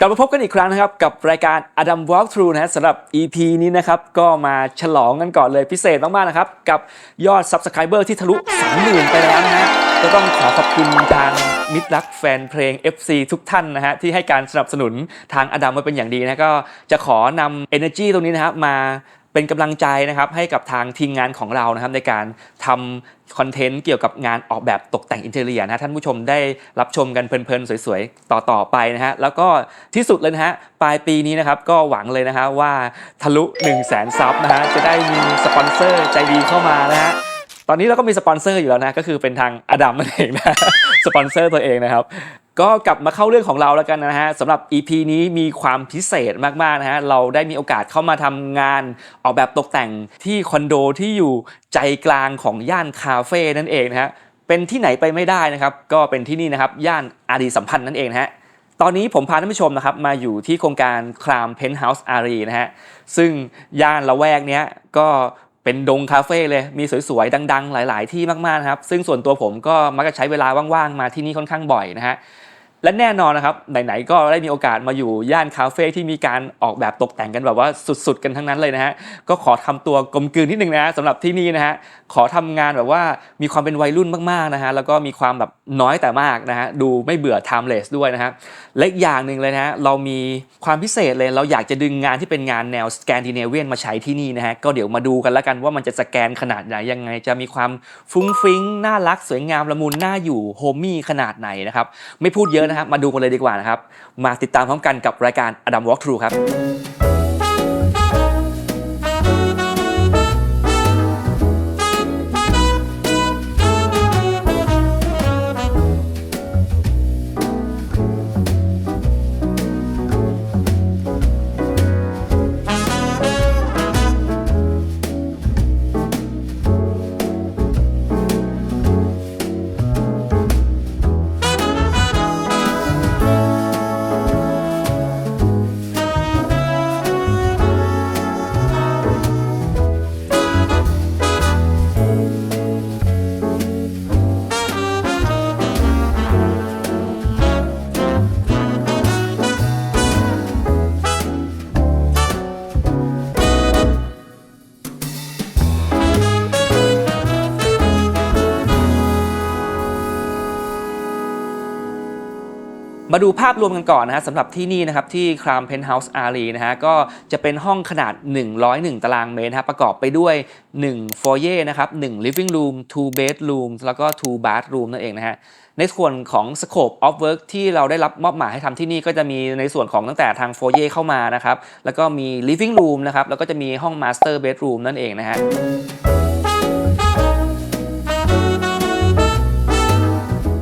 กลับมาพบกันอีกครั้งนะครับ กับรายการ Adam Walkthrough นะฮะสำหรับ EP นี้นะครับ ก็มาฉลองกันก่อนเลยพิเศษมากๆนะครับ กับยอด Subscriber ที่ทะลุ 30,000 ไปแล้วนะฮะก็ต้องขอขอบคุณทางมิตรรักแฟนเพลง FC ทุกท่านนะฮะที่ให้การสนับสนุนทางอดัมมาเป็นอย่างดีนะก็จะขอนำ energy ตรงนี้นะครับมา เป็นกำลังใจนะครับให้กับทางทีมงานของเรานะครับในการทำคอนเทนต์เกี่ยวกับงานออกแบบตกแต่งอินเทเรียนะท่านผู้ชมได้รับชมกันเพลินๆ สวยๆ ต่อๆไปนะฮะแล้วก็ที่สุดเลยนะฮะปลายปีนี้นะครับก็หวังเลยนะฮะว่าทะลุ 1 0 0 0 0แสนซับนะฮะจะได้มีสปอนเซอร์ใจดีเข้ามานะฮะ ตอนนี้เราก็มีสปอนเซอร์อยู่แล้วนะ ก็คือเป็นทางอดัมนั่นเองนะ สปอนเซอร์ตัวเองนะครับ ก็กลับมาเข้าเรื่องของเราแล้วกันนะฮะสำหรับ EP นี้มีความพิเศษมากๆนะฮะ เราได้มีโอกาสเข้ามาทำงานออกแบบตกแต่งที่คอนโดที่อยู่ใจกลางของย่านคาเฟ่นั่นเองนะฮะ เป็นที่ไหนไปไม่ได้นะครับ ก็เป็นที่นี่นะครับ ย่านอารีสัมพันธ์นั่นเองนะฮะตอนนี้ผมพาท่านผู้ชมนะครับมาอยู่ที่โครงการครามเพนท์เฮาส์อารีนะฮะซึ่งย่านละแวกเนี้ยก็ เป็นดงคาเฟ่เลยมีสวยๆดัง ๆ หลาย ๆ ที่มากๆนะครับ ซึ่งส่วนตัวผมก็มักจะใช้เวลาว่างๆมาที่นี่ค่อนข้างบ่อยนะฮะ และแน่นอนนะครับไหนๆก็ได้มีโอกาสมาอยู่ย่านคาเฟ่ที่มีการออกแบบตกแต่งกันแบบว่าสุดๆ กันทั้งนั้นเลยนะฮะก็ขอทำตัวกลมกลืนนิดนึงนะสำหรับที่นี่นะฮะขอทำงานแบบว่ามีความเป็นวัยรุ่นมากๆนะฮะแล้วก็มีความแบบน้อยแต่มากนะฮะดูไม่เบื่อ timeless ด้วยนะฮะและอย่างหนึ่งเลยนะฮะเรามีความพิเศษเลยเราอยากจะดึงงานที่เป็นงานแนวสแกนดิเนเวียนมาใช้ที่นี่นะฮะก็เดี๋ยวมาดูกันแล้วกันว่ามันจะสแกนขนาดไหนยังไง จะมีความฟุ้งฟิ้งน่ารักสวยงามละมุนน่าอยู่โฮมมี่ขนาดไหนนะครับไม่พูดเยอะนะครับ มาดูกันเลยดีกว่านะครับ มาติดตามพร้อมกันกับรายการอดัมวอล์กทรูครับ มาดูภาพรวมกันก่อนนะฮะสำหรับที่นี่นะครับที่ครามเพนท์เฮาส์อารีนะฮะก็จะเป็นห้องขนาด 101 ตารางเมตรนะครับประกอบไปด้วย1 foyer นะครับ1 living room 2 bedroom แล้วก็ 2 bathroom นั่นเองนะฮะในส่วนของ scope of work ที่เราได้รับมอบหมายให้ทำที่นี่ก็จะมีในส่วนของตั้งแต่ทาง foyer เข้ามานะครับแล้วก็มี living room นะครับแล้วก็จะมีห้อง master bedroom นั่นเองนะฮะ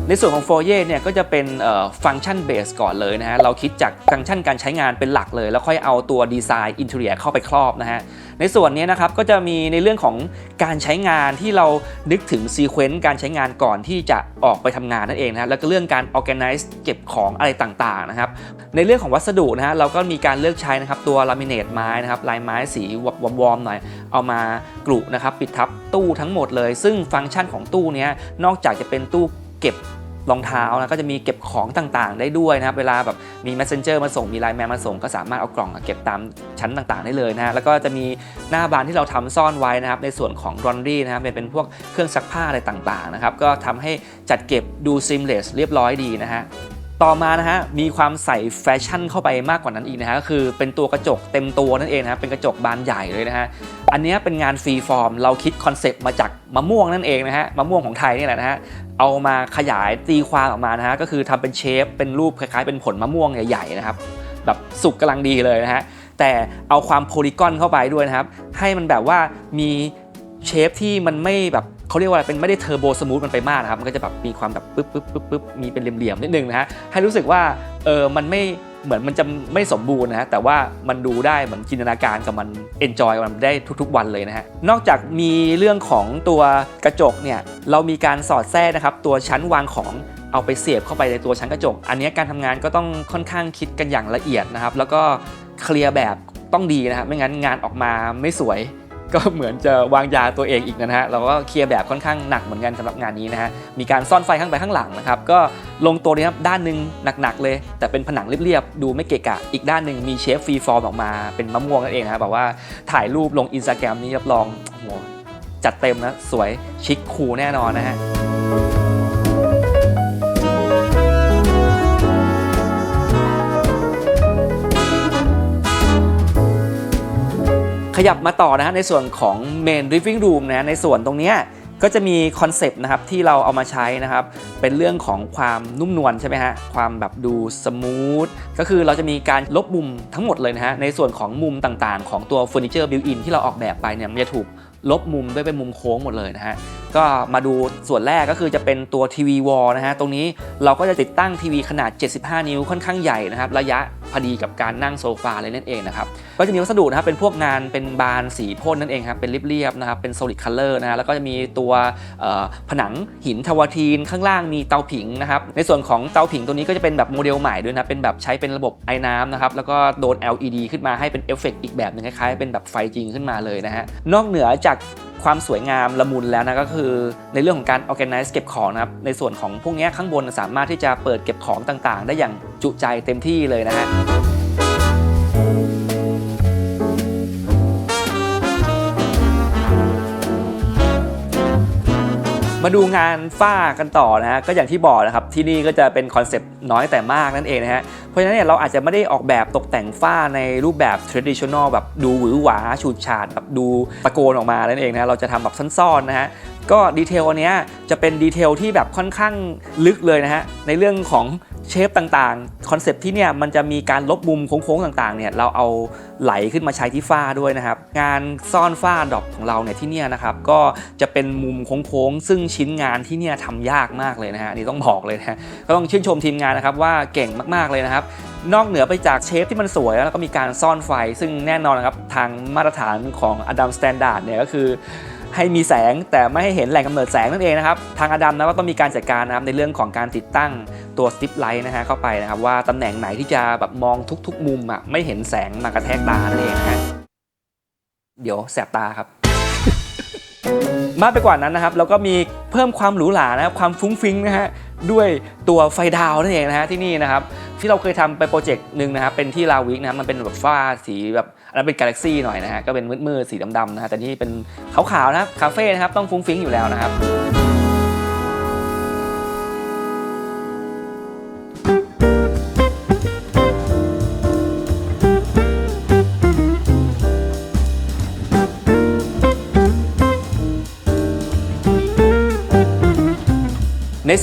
ในส่วนของ4 y เนี่ยก็จะเป็นฟังก์ชันเบสก่อนเลยนะฮะ เราคิดจากฟังก์ชันการใช้งานเป็นหลักเลย แล้วค่อยเอาตัวดีไซน์อินเทอร์เนียเข้าไปครอบนะฮะ ในส่วนนี้นะครับก็จะมีในเรื่องของการใช้งานที่เรานึกถึงซีเควนต์การใช้งานก่อนที่จะออกไปทำงานนั่นเองนะฮะแล้วก็เรื่องการ organize เก็บของอะไรต่างๆนะครับ ในเรื่องของวัสดุนะฮะเราก็มีการเลือกใช้นะครับตัวลามิเนตไม้นะครับลายไม้สีวอมๆหน่อยเอามากรุนะครับปิดทับตู้ทั้งหมดเลย ซึ่งฟังก์ชันของตู้เนี้ยนอกจากจะเป็นตู้เก็บ รองเท้านะก็จะมีเก็บของต่างๆ ได้ด้วยนะครับเวลาแบบมี messenger มาส่งมีไลน์แมนมาส่ง ก็สามารถเอากล่องเก็บตามชั้นต่างๆ ได้เลยนะฮะแล้วก็จะมีหน้าบานที่เราทำซ่อนไว้นะครับในส่วนของ laundry นะครับเป็นพวกเครื่องซักผ้าอะไรต่างๆนะครับก็ทำให้จัดเก็บดู seamless เรียบร้อยดีนะฮะ ต่อมานะฮะมีความใส่แฟชั่นเข้าไปมากกว่านั้นอีกนะฮะก็คือเป็นตัวกระจกเต็มตัวนั่นเองนะครับเป็นกระจกบานใหญ่เลยนะฮะอันนี้เป็นงานฟรีฟอร์ม เราคิดคอนเซปต์มาจากมะม่วงนั่นเองนะฮะมะม่วงของไทยนี่แหละนะฮะเอามาขยายตีความออกมานะฮะก็คือทำเป็นเชฟเป็นรูปคล้ายๆ เป็นผลมะม่วงใหญ่ๆนะครับแบบสุกกำลังดีเลยนะฮะแต่เอาความโพลีกอนเข้าไปด้วยนะครับให้มันแบบว่ามีเชฟที่มันไม่แบบ เขาเรียกว่าเป็นไม่ได้เทอร์โบสมูทมันไปมากนะครับ มันก็จะแบบมีความแบบปึ๊บปึ๊บปึ๊บปึ๊บมีเป็นเหลี่ยมๆนิดนึงนะฮะให้รู้สึกว่าเออมันไม่เหมือนมันจะไม่สมบูรณ์นะฮะแต่ว่ามันดูได้เหมือนจินตนาการกับมันเอนจอยมันได้ทุกๆ วันเลยนะฮะนอกจากมีเรื่องของตัวกระจกเนี่ยเรามีการสอดแทรกนะครับตัวชั้นวางของเอาไปเสียบเข้าไปในตัวชั้นกระจก อันนี้การทำงานก็ต้องค่อนข้างคิดกันอย่างละเอียดนะครับแล้วก็เคลียร์แบบต้องดีนะครับไม่งั้นงานออกมาไม่สวย ก็เหมือนจะวางยาตัวเองอีกนะฮะเราก็เคลียร์แบบค่อนข้างหนักเหมือนกันสำหรับงานนี้นะฮะมีการซ่อนไฟข้างไปข้างหลังนะครับก็ลงตัวนี้ครับด้านหนึ่งหนักๆเลย แต่เป็นผนังเรียบๆดูไม่เกะกะ อีกด้านหนึ่งมีเชฟฟรีฟอร์มออกมาเป็นมะม่วงนั่นเองนะครับแบบว่าถ่ายรูปลงอินสตาแกรมนี้รับรองโหจัดเต็มนะสวยชิคคูลแน่นอนนะฮะ ขยับมาต่อนะฮะในส่วนของ Main Living Room นะในส่วนตรงเนี้ยก็จะมีคอนเซปต์นะครับที่เราเอามาใช้นะครับ เป็นเรื่องของความนุ่มนวลใช่ไหมฮะความแบบดูสมูทก็คือเราจะมีการลบมุมทั้งหมดเลยนะฮะในส่วนของมุมต่างๆ ของตัวเฟอร์นิเจอร์บิวอินที่เราออกแบบไปเนี่ยมันจะถูกลบมุมด้วยเป็นมุมโค้งหมดเลยนะฮะก็มาดูส่วนแรกก็คือจะเป็นตัวทีวีวอลนะฮะตรงนี้เราก็จะติดตั้งทีวีขนาด 75 นิ้วค่อนข้างใหญ่นะครับ ระยะ อดีกับการนั่งโซฟาเลยนั่นเองนะครับก็จะมีวัสดุนะครับเป็นพวกงานเป็นบานสีพ่นนั่นเองครับเป็นเรียบๆนะครับเป็น solid color นะฮะแล้วก็จะมีตัวผนังหินทวาทีนข้างล่างมีเตาผิงนะครับในส่วนของเตาผิงตัวนี้ก็จะเป็นแบบโมเดลใหม่ด้วยนะเป็นแบบใช้เป็นระบบไอ้น้ำนะครับแล้วก็โดน LED ขึ้นมาให้เป็นเอฟเฟกต์อีกแบบหนึงคล้ายๆเป็นแบบไฟจริงขึ้นมาเลยนะฮะนอกเหนือจากความสวยงามละมุนแล้วนะก็คือในเรื่องของการ organize เก็บของนะครับในส่วนของพวกนี้ข้างบนสามารถที่จะเปิดเก็บของต่างๆ ได้อย่างจุใจเต็มที่เลยนะฮะ มาดูงานฝ้ากันต่อนะฮะก็อย่างที่บอกนะครับที่นี่ก็จะเป็นคอนเซปต์น้อยแต่มากนั่นเองนะฮะเพราะฉะนั้นเนี่ยเราอาจจะไม่ได้ออกแบบตกแต่งฝ้าในรูปแบบ traditional แบบดูหวือหวาฉูดฉาดแบบดูตะโกนออกมานั่นเองนะเราจะทำแบบซ่อนๆนะฮะก็ดีเทลอันนี้จะเป็นดีเทลที่แบบค่อนข้างลึกเลยนะฮะในเรื่องของ เชฟต่างๆ คอนเซปที่เนี่ยมันจะมีการลบมุมโค้งๆต่างๆเนี่ยเราเอาไหลขึ้นมาใช้ที่ฝ้าด้วยนะครับ งานซ่อนฝ้าดอกของเราเนี่ยที่เนี่ยนะครับก็จะเป็นมุมโค้งๆซึ่งชิ้นงานที่เนี่ยทำยากมากเลยนะฮะนี่ต้องบอกเลยนะฮะก็ต้องชื่นชมทีมงานนะครับว่าเก่งมากๆเลยนะครับ นอกเหนือไปจากเชฟที่มันสวยแล้วก็มีการซ่อนไฟ ซึ่งแน่นอนนะครับทางมาตรฐานของอดัมสแตนดาร์ดเนี่ยก็คือ ให้มีแสงแต่ไม่ให้เห็นแหล่งกำเนิดแสงนั่นเองนะครับ ทางอดัมนะก็ต้องมีการจัดการนะครับในเรื่องของการติดตั้งตัวสติปไลท์นะฮะเข้าไปนะครับว่าตำแหน่งไหนที่จะแบบมองทุก ๆ มุมอะไม่เห็นแสงมากระแทกตานั่นเองนะฮะเดี๋ยวแสบตาครับมากไปกว่านั้นนะครับเราก็มีเพิ่มความหรูหรานะครับความฟุ้งฟิ้งนะฮะด้วยตัวไฟดาวนั่นเองนะฮะที่นี่นะครับที่เราเคยทำไปโปรเจกต์หนึ่งนะครับเป็นที่ลาวิกนะครับมันเป็นแบบฝ้าสีแบบ นนั้นเป็นกาแล็กซี่หน่อยนะฮะก็เป็นมืดๆสีดำๆนะฮะแต่นี่เป็นขาวๆนะครับคาเฟ่นะครับต้องฟุ้งฟิ้งอยู่แล้วนะครับ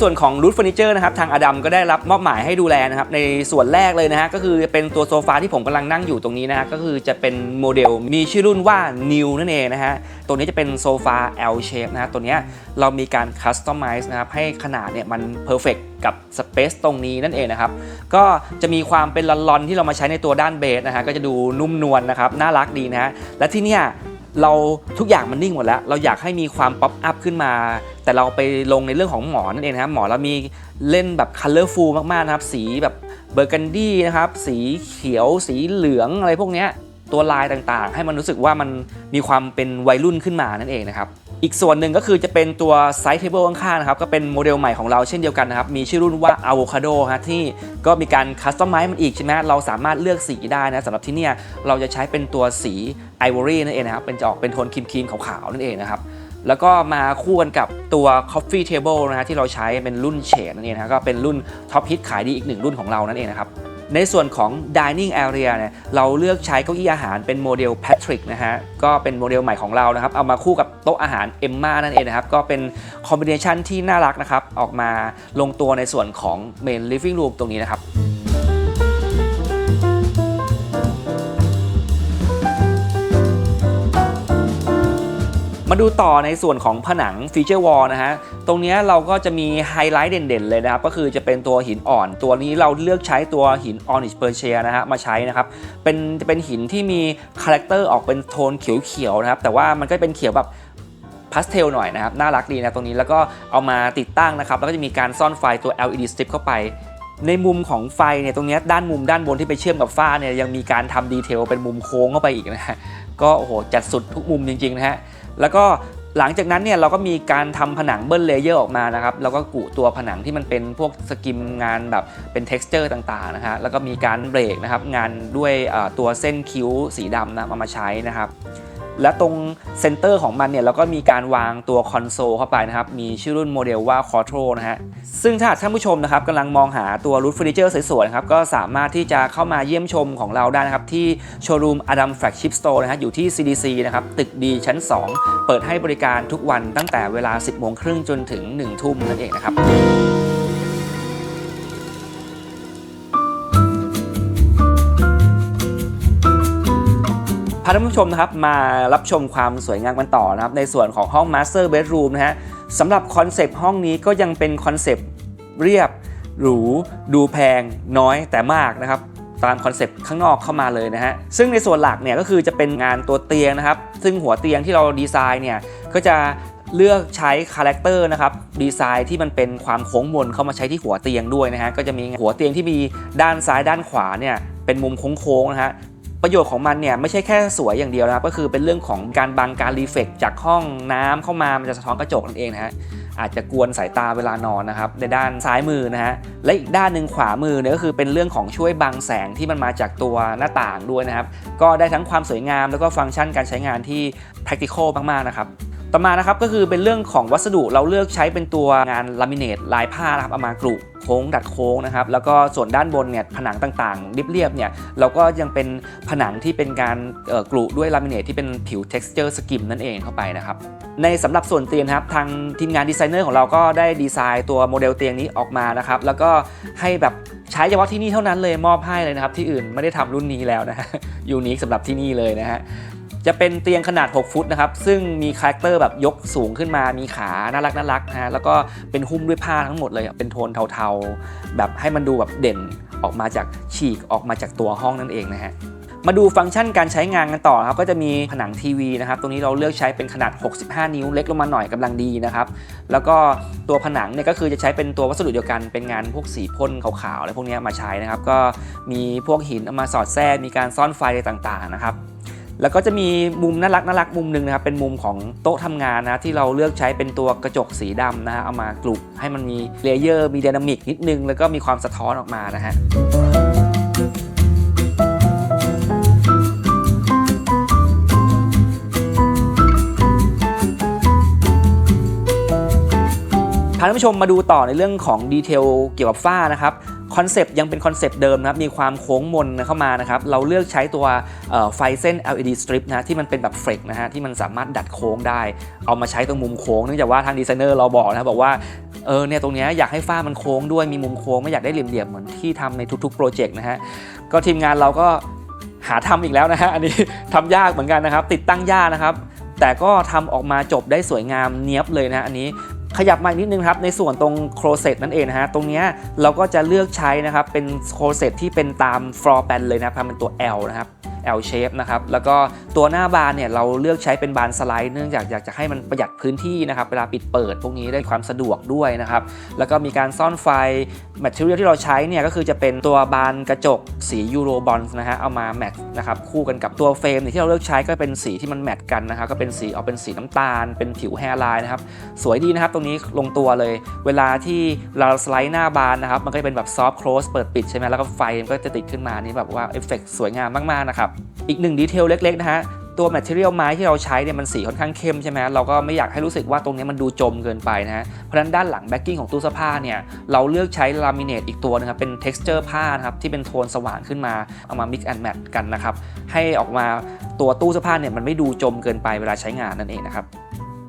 ส่วนของรูทเฟอร์นิเจอร์นะครับทางอดัมก็ได้รับมอบหมายให้ดูแลนะครับในส่วนแรกเลยนะฮะก็คือเป็นตัวโซฟาที่ผมกำลังนั่งอยู่ตรงนี้นะฮะก็คือจะเป็นโมเดลมีชื่อรุ่นว่า New นั่นเองนะฮะตัวนี้จะเป็นโซฟา L shape นะฮะตัวนี้เรามีการคัสตอมไมซ์นะครับให้ขนาดเนี่ยมันเพอร์เฟกกับสเปซตรงนี้นั่นเองนะครับ ก็จะมีความเป็นลอนๆที่เรามาใช้ในตัวด้านเบสนะฮะก็จะดูนุ่มนวลนะครับน่ารักดีนะฮะและที่เนี่ย เราทุกอย่างมันนิ่งหมดแล้ว เราอยากให้มีความป๊อปอัพขึ้นมา แต่เราไปลงในเรื่องของหมอนนั่นเองนะครับหมอนเรามีเล่นแบบคัลเลอร์ฟูลมากๆนะครับสีแบบเบอร์กันดี้นะครับสีเขียวสีเหลืองอะไรพวกนี้ตัวลายต่างๆ ให้มันรู้สึกว่ามันมีความเป็นวัยรุ่นขึ้นมานั่นเองนะครับ อีกส่วนหนึ่งก็คือจะเป็นตัวไซส์เทเบิลข้างๆนะครับก็เป็นโมเดลใหม่ของเราเช่นเดียวกันนะครับมีชื่อรุ่นว่า Avocado ฮะที่ก็มีการคัสตอมไมซ์มันอีกใช่ไหมเราสามารถเลือกสีได้นะสำหรับที่เนี่ยเราจะใช้เป็นตัวสีไอวอรี่นั่นเองนะครับเป็นจะออกเป็นโทนครีมๆขาวๆนั่นเองนะครับแล้วก็มาคู่กันกับตัว Coffee Table นะฮะที่เราใช้เป็นรุ่นเฉดนั่นเองนะก็เป็นรุ่นท็อปฮิตขายดีอีกหนึ่งรุ่นของเรานั่นเองนะครับ ในส่วนของ dining area เนี่ยเราเลือกใช้เก้าอี้อาหารเป็นโมเดล Patrick นะฮะ ก็เป็นโมเดลใหม่ของเรานะครับ เอามาคู่กับโต๊ะอาหาร Emma นั่นเองนะครับ ก็เป็นคอมบิเนชันที่น่ารักนะครับ ออกมาลงตัวในส่วนของ main living room ตรงนี้นะครับ มาดูต่อในส่วนของผนังฟีเจอร์วอลนะฮะ ตรงนี้เราก็จะมีไฮไลท์เด่นๆเลยนะครับ ก็คือจะเป็นตัวหินอ่อน ตัวนี้เราเลือกใช้ตัวหินออนิชเปอร์เชียนะฮะมาใช้นะครับ เป็นจะเป็นหินที่มีคาแรคเตอร์ออกเป็นโทนเขียวๆนะครับ แต่ว่ามันก็เป็นเขียวแบบพาสเทลหน่อยนะครับ น่ารักดีนะตรงนี้แล้วก็เอามาติดตั้งนะครับ แล้วก็จะมีการซ่อนไฟตัว LED strip เข้าไปในมุมของไฟเนี่ยตรงนี้ด้านมุมด้านบนที่ไปเชื่อมกับฝ้าเนี่ยยังมีการทำดีเทลเป็นมุมโค้งเข้าไปอีกนะฮะก็โอ้โหจัดสุดทุกมุมจริงๆนะฮะ แล้วก็หลังจากนั้นเนี่ยเราก็มีการทำผนังเบิ้ลเลเยอร์ออกมานะครับแล้วก็กุตัวผนังที่มันเป็นพวกสกิมงานแบบเป็นเท็กซ์เจอร์ต่างๆนะฮะแล้วก็มีการเบรกนะครับงานด้วยตัวเส้นคิ้วสีดำนะเอามาใช้นะครับ และตรงเซนเตอร์ของมันเนี่ยเราก็มีการวางตัวคอนโซลเข้าไปนะครับ มีชื่อรุ่นโมเดลว่า Quattro นะฮะ ซึ่งถ้าท่านผู้ชมนะครับกำลังมองหาตัวรูทเฟอร์นิเจอร์สวยๆนะครับ ก็สามารถที่จะเข้ามาเยี่ยมชมของเราได้นะครับ ที่โชว์รูม Adam Flagship Store นะฮะ อยู่ที่ CDC นะครับ ตึกดีชั้น 2 เปิดให้บริการทุกวันตั้งแต่เวลา 10โมงครึ่งจนถึง 1 ทุ่มนั่นเองนะครับ พาท่านผู้ชมนะครับมารับชมความสวยงามกันต่อนะครับในส่วนของห้อง Master Bedroom นะฮะสำหรับคอนเซปต์ห้องนี้ก็ยังเป็นคอนเซปต์เรียบหรูดูแพงน้อยแต่มากนะครับตามคอนเซปต์ข้างนอกเข้ามาเลยนะฮะซึ่งในส่วนหลักเนี่ยก็คือจะเป็นงานตัวเตียงนะครับ ซึ่งหัวเตียงที่เราดีไซน์เนี่ยก็จะเลือกใช้คาแรคเตอร์นะครับดีไซน์ที่มันเป็นความโค้งมนเข้ามาใช้ที่หัวเตียงด้วยนะฮะก็จะมีหัวเตียงที่มีด้านซ้ายด้านขวาเนี่ยเป็นมุมโค้งๆนะฮะ ประโยชน์ของมันเนี่ยไม่ใช่แค่สวยอย่างเดียวนะครับ ก็คือเป็นเรื่องของการบังการรีเฟกจากห้องน้ำเข้ามามันจะสะท้อนกระจกนั่นเองนะฮะอาจจะกวนสายตาเวลานอนนะครับในด้านซ้ายมือนะฮะและอีกด้านหนึ่งขวามือเนี่ยก็คือเป็นเรื่องของช่วยบังแสงที่มันมาจากตัวหน้าต่างด้วยนะครับ ก็ได้ทั้งความสวยงามแล้วก็ฟังก์ชันการใช้งานที่ practical มากๆนะครับ ต่อมานะครับก็คือเป็นเรื่องของวัสดุเราเลือกใช้เป็นตัวงานลามิเนตลายผ้านะครับเอามากรุโค้งดัดโค้งนะครับแล้วก็ส่วนด้านบนเนี่ยผนังต่างๆเรียบๆเนี่ยเราก็ยังเป็นผนังที่เป็นการกรุด้วยลามิเนตที่เป็นผิว texture skim นั่นเองเข้าไปนะครับในสำหรับส่วนเตียงครับทางทีมงานดีไซเนอร์ของเราก็ได้ดีไซน์ตัวโมเดลเตียงนี้ออกมานะครับแล้วก็ให้แบบใช้เฉพาะที่นี่เท่านั้นเลยมอบให้เลยนะครับที่อื่นไม่ได้ทำรุ่นนี้แล้วนะฮะยูนิคสำหรับที่นี่เลยนะฮะ จะเป็นเตียงขนาด 6 ฟุตนะครับ ซึ่งมีคาแรคเตอร์แบบยกสูงขึ้นมา มีขา น่ารักน่ารักนะฮะ แล้วก็เป็นหุ้มด้วยผ้าทั้งหมดเลย เป็นโทนเทาๆ แบบให้มันดูแบบเด่นออกมาจากฉีกออกมาจากตัวห้องนั่นเองนะฮะมาดูฟังก์ชันการใช้งานกันต่อครับก็จะมีผนังทีวีนะครับตรงนี้เราเลือกใช้เป็นขนาด 65 นิ้วเล็กลงมาหน่อยกำลังดีนะครับแล้วก็ตัวผนังเนี่ยก็คือจะใช้เป็นตัววัสดุเดียวกันเป็นงานพวกสีพ่นขาวๆอะไรพวกนี้มาใช้นะครับก็มีพวกหินเอามาสอดแทรกมีการซ่อนไฟอะไรต่างๆนะครับ แล้วก็จะมีมุมน่ารักน่ารักมุมหนึ่งนะครับเป็นมุมของโต๊ะทำงานนะที่เราเลือกใช้เป็นตัวกระจกสีดำนะฮะเอามากลุกให้มันมีเลเยอร์มีไดนามิกนิดนึง แล้วก็มีความสะท้อนออกมานะฮะาท่านผู้ชมมาดูต่อในเรื่องของดีเทลเกี่ยวกับฝ้านะครับคอนเซปต์ยังเป็นคอนเซปต์เดิมนะครับมีความโค้งมนเข้ามานะครับเราเลือกใช้ตัวไฟเส้น LED strip นะที่มันเป็นแบบเฟกนะฮะที่มันสามารถดัดโค้งได้ เอามาใช้ตรงมุมโค้งเนื่องจากว่าทางดีไซเนอร์เราบอกนะบอกว่าเออเนี่ยตรงนี้อยากให้ฝ้ามันโค้งด้วยมีมุมโค้งไม่อยากได้เหลี่ยมๆเหมือนที่ทำในทุกๆโปรเจกต์นะฮะก็ทีมงานเราก็หาทำอีกแล้วนะฮะอันนี้ทำยากเหมือนกันนะครับ ติดตั้งยากนะครับ แต่ก็ทำออกมาจบได้สวยงามเนี้ยบเลยนะฮะอันนี้ ขยับมาอีกนิดนึงครับในส่วนตรงโครเซตนั่นเองนะฮะตรงเนี้ยเราก็จะเลือกใช้นะครับเป็นโครเซตที่เป็นตามฟลอร์แปนเลยนะครับเป็นตัว L นะครับ L shape นะครับแล้วก็ตัวหน้าบานเนี่ยเราเลือกใช้เป็นบานสไลด์เนื่องจากอยากจะให้มันประหยัดพื้นที่นะครับเวลาปิดเปิดพวกนี้ได้ความสะดวกด้วยนะครับแล้วก็มีการซ่อนไฟแมทเทียลที่เราใช้เนี่ยก็คือจะเป็นตัวบานกระจกสียูโรบอลนะฮะเอามาแมทนะครับคู่กันกับตัวเฟรมที่เราเลือกใช้ก็เป็นสีที่มันแมทกันนะครับก็เป็นสีออกเป็นสีน้ำตาล เป็นผิวแฮร์ไลน์นะครับสวยดีนะครับตรงนี้ลงตัวเลย เวลาที่เราสไลด์หน้าบานนะครับมันก็จะเป็นแบบซอฟต์ close เปิดปิดใช่ไหมแล้วก็ไฟมันก็จะติดขึ้นมานี่แบบว่าเอฟเฟกสวยงามมากๆนะครับอีกหนึ่งดีเทลเล็กๆนะฮะตัว material ไม้ที่เราใช้เนี่ยมันสีค่อนข้างเข้มใช่ไหมเราก็ไม่อยากให้รู้สึกว่าตรงนี้มันดูจมเกินไปนะฮะเพราะฉะนั้นด้านหลังแบ็กกิ้งของตู้เสื้อผ้าเนี่ยเราเลือกใช้ลามิเนตอีกตัวนะครับเป็น texture ผ้านะครับที่เป็นโทนสว่างขึ้นมาเอามา mix and match กันนะครับให้ออกมาตัวตู้เสื้อผ้าเนี่ยมันไม่ดูจมเกินไปเวลาใช้งานนั่นเองนะครับ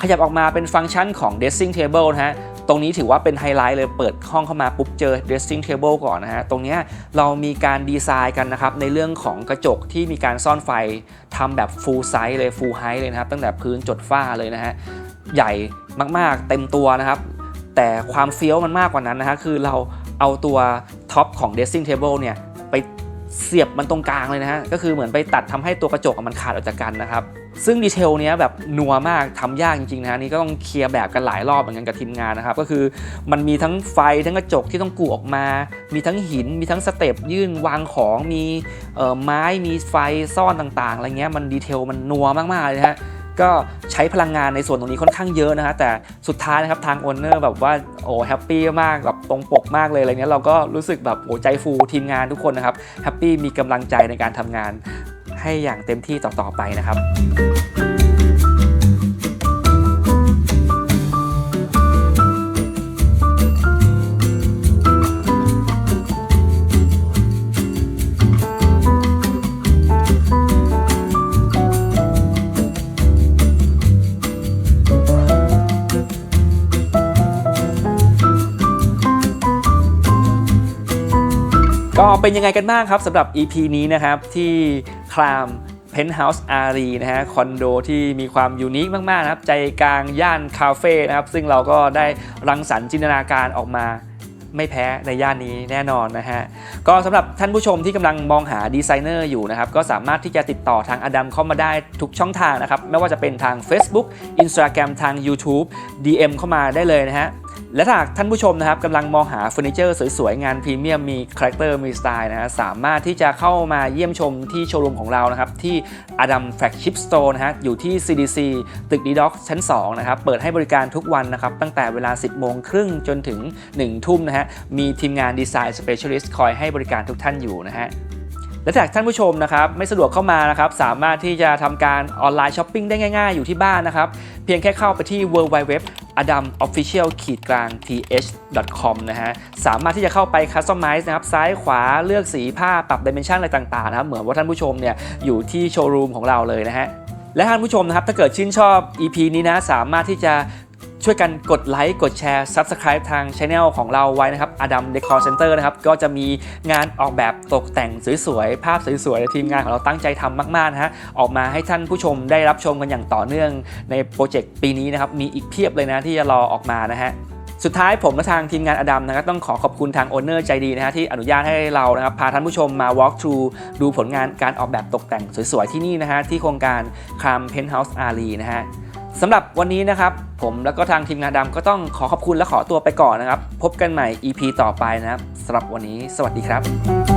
ขยับออกมาเป็นฟังก์ชันของ dressing table นะฮะ ตรงนี้ถือว่าเป็นไฮไลท์เลยเปิดห้องเข้ามาปุ๊บเจอ dressing table ก่อนนะฮะ ตรงเนี้ยเรามีการดีไซน์กันนะครับ ในเรื่องของกระจกที่มีการซ่อนไฟทำแบบ full size เลย full height เลยนะครับ ตั้งแต่พื้นจดฝ้าเลยนะฮะ ใหญ่มากๆเต็มตัวนะครับ แต่ความเฟี้ยวมันมากกว่านั้นนะฮะ คือเราเอาตัวท็อปของ dressing table เนี่ยไป เสียบมันตรงกลางเลยนะฮะ ก็คือเหมือนไปตัดทำให้ตัวกระจกอะมันขาดออกจากกันนะครับ ซึ่งดีเทลเนี้ยแบบนัวมากทำยากจริงๆนะฮะนี่ก็ต้องเคลียร์แบบกันหลายรอบเหมือนกันกับทีมงานนะครับ ก็คือมันมีทั้งไฟทั้งกระจกที่ต้องกูออกมา มีทั้งหิน มีทั้งสเต็ปยื่นวางของ มีไม้ มีไฟซ่อนต่างๆ อะไรเงี้ย มันดีเทลมันนัวมากๆเลยนะฮะ ก็ใช้พลังงานในส่วนตรงนี้ค่อนข้างเยอะนะฮะแต่สุดท้ายนะครับทางโอนเนอร์แบบว่าโอ้แฮปปี้มากแบบตรงปกมากเลยอะไรเนี้ยเราก็รู้สึกแบบโอ้ใจฟูทีมงานทุกคนนะครับแฮปปี้มีกำลังใจในการทำงานให้อย่างเต็มที่ต่อๆไปนะครับ ก็เป็นยังไงกันบ้างครับสำหรับ EP นี้นะครับที่คลามเพนท์เฮาส์อารีนะฮะคอนโดที่มีความยูนิคมากๆนะครับใจกลางย่านคาเฟ่นะครับซึ่งเราก็ได้รังสรรค์จินตนาการออกมาไม่แพ้ในย่านนี้แน่นอนนะฮะ ก็สำหรับท่านผู้ชมที่กำลังมองหาดีไซเนอร์อยู่นะครับ ก็สามารถที่จะติดต่อทางอดัมเข้ามาได้ทุกช่องทางนะครับ ไม่ว่าจะเป็นทาง Facebook Instagram ทาง YouTube DM เข้ามาได้เลยนะฮะ และถ้าหากท่านผู้ชมนะครับกำลังมองหาเฟอร์นิเจอร์สวยๆ งานพรีเมียมมีคาแรคเตอร์มีสไตล์นะฮะสามารถที่จะเข้ามาเยี่ยมชมที่โชว์รูมของเรานะครับ ที่ Adam Flagship Store นะฮะอยู่ที่ CDC ตึกดีด็อกชั้น 2 นะครับ เปิดให้บริการทุกวันนะครับ ตั้งแต่เวลา 10 โมงครึ่งจนถึง 1 ทุ่มนะฮะมีทีมงานดีไซน์สเปเชียลิสต์คอยให้บริการทุกท่านอยู่นะฮะ และถ้าหากท่านผู้ชมนะครับไม่สะดวกเข้ามานะครับสามารถที่จะทำการออนไลน์ช้อปปิ้งได้ง่ายๆ อยู่ที่บ้านนะครับ เพียงแค่เข้าไปที่ w w w a d a m o f f i c i a l ขีดกลาง th com นะฮะสามารถที่จะเข้าไปคัสตอมไมซ์นะครับซ้ายขวาเลือกสีผ้าปรับดิเมนชันอะไรต่างๆนะครับเหมือนว่าท่านผู้ชมเนี่ยอยู่ที่โชว์รูมของเราเลยนะฮะและท่านผู้ชมนะครับถ้าเกิดชื่นชอบ EP นี้นะสามารถที่จะ ช่วยกันกดไลค์กดแชร์ Subscribe ทาง Channel ของเราไว้นะครับ Adam Decor Center นะครับก็จะมีงานออกแบบตกแต่งสวยๆ ภาพสวยๆ ทีมงานของเราตั้งใจทำมากๆนะฮะออกมาให้ท่านผู้ชมได้รับชมกันอย่างต่อเนื่องในโปรเจกต์ปีนี้นะครับมีอีกเพียบเลยนะที่จะรอออกมานะฮะสุดท้ายผมและทางทีมงานอดัมนะครับต้องขอขอบคุณทางโอนเนอร์ใจดีนะฮะที่อนุญาตให้เรานะครับพาท่านผู้ชมมา walk through ดูผลงานการออกแบบตกแต่งสวยๆ ที่นี่นะฮะที่โครงการคามเพนท์เฮาส์อารีนะฮะ สำหรับวันนี้นะครับ ผมแล้วก็ทางทีมงานดำก็ต้องขอขอบคุณและขอตัวไปก่อนนะครับ พบกันใหม่ EP ต่อไปนะครับสำหรับวันนี้ สวัสดีครับ